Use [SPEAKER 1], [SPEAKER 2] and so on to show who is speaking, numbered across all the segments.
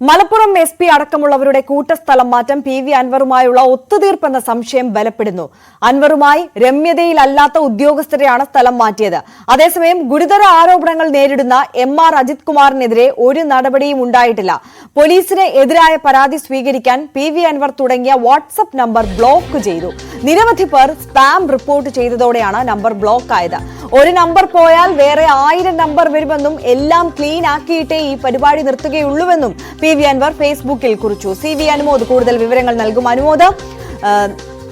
[SPEAKER 1] Malappuram S P അടക്കമുള്ളവരുടെ കൂട്ടസ്ഥലം മാറ്റം പി വി അൻവറുമായുള്ള ഒത്തുതീർപ്പെന്ന സംശയം ബലപ്പെടുന്നു. അൻവറുമായി രമ്യതയിലല്ലാത്ത ഉദ്യോഗസ്ഥരെയാണ് സ്ഥലം മാറ്റിയത്. അതേസമയം ഗുരുതര ആരോപണങ്ങൾ നേരിടുന്ന എം ആർ അജിത് കുമാറിനെതിരെ ഒരു നടപടിയും ഉണ്ടായിട്ടില്ല. പോലീസിന് എതിരായ പരാതി സ്വീകരിക്കാൻ പി വി അൻവർ തുടങ്ങിയ വാട്സ്ആപ്പ് നമ്പർ ബ്ലോക്ക് ചെയ്തു. നിരവധി പേർ സ്പാം റിപ്പോർട്ട് ചെയ്തതോടെയാണ് നമ്പർ ബ്ലോക്ക് ആയത്. ഒരു നമ്പർ പോയാൽ വേറെ ആയിരം നമ്പർ വരുമെന്നും എല്ലാം ക്ലീൻ ആക്കിയിട്ടേ ഈ പരിപാടി നിർത്തുകയുള്ളൂവെന്നും പി വി അൻവർ ഫേസ്ബുക്കിൽ കുറിച്ചു. സി വി അനുമോദ് കൂടുതൽ വിവരങ്ങൾ നൽകും. അനുമോദ്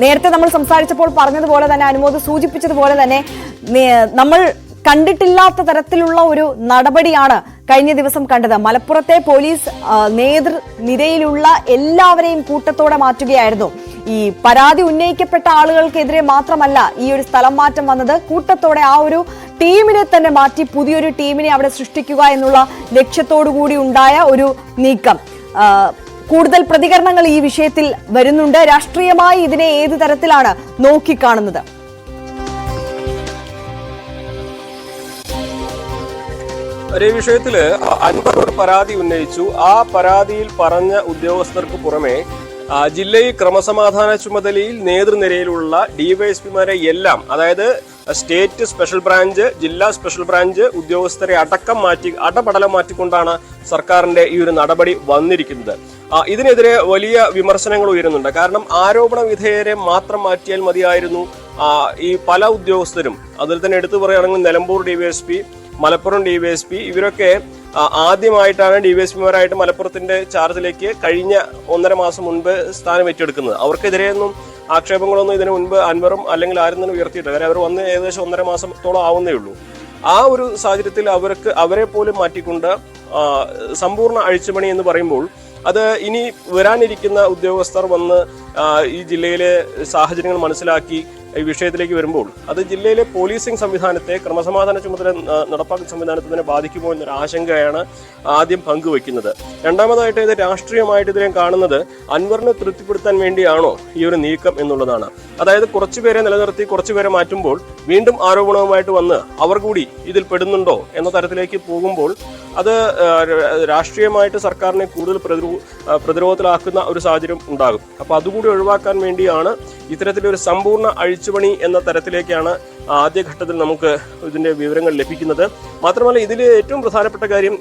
[SPEAKER 1] നേരത്തെ നമ്മൾ സംസാരിച്ചപ്പോൾ പറഞ്ഞതുപോലെ തന്നെ അനുമോദ് സൂചിപ്പിച്ചതുപോലെ തന്നെ നമ്മൾ കണ്ടിട്ടില്ലാത്ത തരത്തിലുള്ള ഒരു നടപടിയാണ് കഴിഞ്ഞ ദിവസം കണ്ടത്. മലപ്പുറത്തെ പോലീസ് നേതൃനിരയിലുള്ള എല്ലാവരെയും കൂട്ടത്തോടെ മാറ്റുകയായിരുന്നു. ഈ പരാതി ഉന്നയിക്കപ്പെട്ട ആളുകൾക്കെതിരെ മാത്രമല്ല ഈ ഒരു സ്ഥലം മാറ്റം വന്നത്. കൂട്ടത്തോടെ ആ ഒരു ടീമിനെ തന്നെ മാറ്റി പുതിയൊരു ടീമിനെ അവിടെ സൃഷ്ടിക്കുക എന്നുള്ള ലക്ഷ്യത്തോടു കൂടി ഉണ്ടായ ഒരു നീക്കം. കൂടുതൽ പ്രതികരണങ്ങൾ ഈ വിഷയത്തിൽ വരുന്നുണ്ട്. രാഷ്ട്രീയമായി ഇതിനെ ഏത് തരത്തിലാണ് നോക്കിക്കാണുന്നത്?
[SPEAKER 2] ഒരു വിഷയത്തിൽ അൻപത് പരാതി ഉന്നയിച്ചു. ആ പരാതിയിൽ പറഞ്ഞ ഉദ്യോഗസ്ഥർക്ക് പുറമെ ജില്ലയിൽ ക്രമസമാധാന ചുമതലയിൽ നേതൃനിരയിലുള്ള ഡിവൈഎസ്പിമാരെ എല്ലാം അതായത് സ്റ്റേറ്റ് സ്പെഷ്യൽ ബ്രാഞ്ച് ജില്ലാ സ്പെഷ്യൽ ബ്രാഞ്ച് ഉദ്യോഗസ്ഥരെ അടക്കം മാറ്റി അടപടലം മാറ്റിക്കൊണ്ടാണ് സർക്കാരിന്റെ ഈ ഒരു നടപടി വന്നിരിക്കുന്നത്. ഇതിനെതിരെ വലിയ വിമർശനങ്ങൾ ഉയരുന്നുണ്ട്. കാരണം ആരോപണ വിധേയരെ മാത്രം മാറ്റിയാൽ മതിയായിരുന്നു. ഈ പല ഉദ്യോഗസ്ഥരും അതിൽ തന്നെ എടുത്തു പറയുകയാണെങ്കിൽ നിലമ്പൂർ ഡിവൈഎസ്പി മലപ്പുറം ഡിവൈഎസ്പി ഇവരൊക്കെ ആദ്യമായിട്ടാണ് ഡിവൈഎസ്പിമാരായിട്ട് മലപ്പുറത്തിന്റെ ചാർജിലേക്ക് കഴിഞ്ഞ ഒന്നര മാസം മുൻപ് സ്ഥാനം ഏറ്റെടുക്കുന്നത്. അവർക്കെതിരെയൊന്നും ആക്ഷേപങ്ങളൊന്നും ഇതിനു മുൻപ് അൻവറും അല്ലെങ്കിൽ ആരും തന്നെ ഉയർത്തിയിട്ടില്ല. കാര്യം അവർ വന്ന് ഏകദേശം ഒന്നര മാസത്തോളം ആവുന്നേ ഉള്ളൂ. ആ ഒരു സാഹചര്യത്തിൽ അവർക്ക് അവരെ പോലും മാറ്റിക്കൊണ്ട് സമ്പൂർണ അഴിച്ചുപണി എന്ന് പറയുമ്പോൾ അത് ഇനി വരാനിരിക്കുന്ന ഉദ്യോഗസ്ഥർ വന്ന് ഈ ജില്ലയിലെ സാഹചര്യങ്ങൾ മനസ്സിലാക്കി വിഷയത്തിലേക്ക് വരുമ്പോൾ അത് ജില്ലയിലെ പോലീസിംഗ് സംവിധാനത്തെ ക്രമസമാധാന ചുമതല നടപ്പാക്കുന്ന സംവിധാനത്തെ തന്നെ ബാധിക്കുമോ എന്നൊരു ആശങ്കയാണ് ആദ്യം പങ്കുവെക്കുന്നത് രണ്ടാമതായിട്ട് ഇത് രാഷ്ട്രീയമായിട്ട് ഇതിനെ കാണുന്നത് അൻവറിനെ തൃപ്തിപ്പെടുത്താൻ വേണ്ടിയാണോ ഈ ഒരു നീക്കം എന്നുള്ളതാണ്. അതായത് കുറച്ചുപേരെ നിലനിർത്തി കുറച്ചുപേരെ മാറ്റുമ്പോൾ വീണ്ടും ആരോപണവുമായിട്ട് വന്ന് അവർ കൂടി ഇതിൽ പെടുന്നുണ്ടോ എന്ന തരത്തിലേക്ക് പോകുമ്പോൾ അത് രാഷ്ട്രീയമായിട്ട് സർക്കാരിനെ കൂടുതൽ പ്രതിരോധത്തിലാക്കുന്ന ഒരു സാഹചര്യം ഉണ്ടാകും. അപ്പോൾ അതുകൂടി ഒഴിവാക്കാൻ വേണ്ടിയാണ് ഇത്തരത്തിലൊരു സമ്പൂർണ അഴിച്ചുപണി എന്ന തരത്തിലേക്കാണ് ആദ്യഘട്ടത്തിൽ നമുക്ക് ഇതിന്റെ വിവരങ്ങൾ ലഭിക്കുന്നത്. മാത്രമല്ല ഇതിൽ ഏറ്റവും പ്രധാനപ്പെട്ട കാര്യം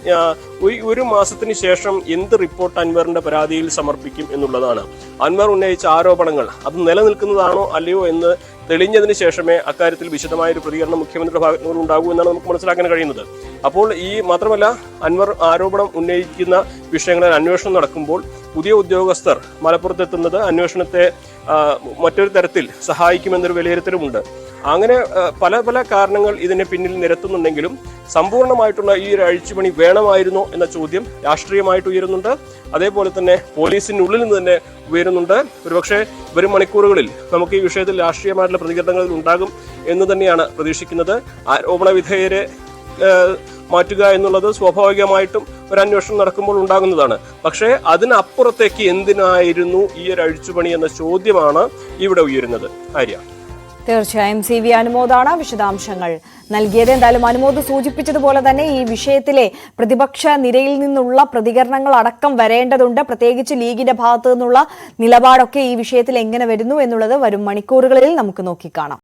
[SPEAKER 2] ഒരു- മാസത്തിന് ശേഷം എന്ത് റിപ്പോർട്ട് അൻവറിന്റെ പരാതിയിൽ സമർപ്പിക്കും എന്നുള്ളതാണ്. അൻവർ ഉന്നയിച്ച ആരോപണങ്ങൾ അത് നിലനിൽക്കുന്നതാണോ അല്ലയോ എന്ന് തെളിഞ്ഞതിന് ശേഷമേ അക്കാര്യത്തിൽ വിശദമായ ഒരു പ്രതികരണം മുഖ്യമന്ത്രിയുടെ ഭാഗത്തുനിന്ന് ഉണ്ടാകൂ എന്നാണ് നമുക്ക് മനസ്സിലാക്കാൻ കഴിയുന്നത്. അപ്പോൾ ഈ മാത്രമല്ല അൻവർ ആരോപണം ഉന്നയിക്കുന്ന വിഷയങ്ങളിൽ അന്വേഷണം നടക്കുമ്പോൾ പുതിയ ഉദ്യോഗസ്ഥർ മലപ്പുറത്തെത്തുന്നത് അന്വേഷണത്തെ മറ്റൊരു തരത്തിൽ സഹായിക്കുമെന്നൊരു വിലയിരുത്തലുമുണ്ട്. അങ്ങനെ പല പല കാരണങ്ങൾ ഇതിന് പിന്നിൽ നിരത്തുന്നുണ്ടെങ്കിലും സമ്പൂർണമായിട്ടുള്ള ഈ ഒരു അഴിച്ചുപണി വേണമായിരുന്നോ എന്ന ചോദ്യം രാഷ്ട്രീയമായിട്ട് ഉയരുന്നുണ്ട്. അതേപോലെ തന്നെ പോലീസിനുള്ളിൽ നിന്ന് തന്നെ ഉയരുന്നുണ്ട്. ഒരുപക്ഷെ വരും മണിക്കൂറുകളിൽ നമുക്ക് ഈ വിഷയത്തിൽ രാഷ്ട്രീയമായിട്ടുള്ള പ്രതികരണങ്ങൾ ഉണ്ടാകും എന്ന് തന്നെയാണ് പ്രതീക്ഷിക്കുന്നത്. ആരോപണ വിധേയരെ മാറ്റുക എന്നുള്ളത് സ്വാഭാവികമായിട്ടും ഒരു അന്വേഷണം നടക്കുമ്പോൾ ഉണ്ടാകുന്നതാണ്. പക്ഷേ അതിനപ്പുറത്തേക്ക് എന്തിനായിരുന്നു ഈ ഒരു അഴിച്ചുപണി എന്ന ചോദ്യമാണ് ഇവിടെ ഉയരുന്നത്. ആര്യ.
[SPEAKER 1] തീർച്ചയായും സി വി അനുമോദാണ് വിശദാംശങ്ങൾ നൽകിയത്. എന്തായാലും അനുമോദ് സൂചിപ്പിച്ചതുപോലെ തന്നെ ഈ വിഷയത്തിലെ പ്രതിപക്ഷ നിരയിൽ നിന്നുള്ള പ്രതികരണങ്ങൾ അടക്കം വരേണ്ടതുണ്ട്. പ്രത്യേകിച്ച് ലീഗിന്റെ ഭാഗത്തു നിന്നുള്ള നിലപാടൊക്കെ ഈ വിഷയത്തിൽ എങ്ങനെ വരുന്നു എന്നുള്ളത് വരും മണിക്കൂറുകളിൽ നമുക്ക് നോക്കിക്കാണാം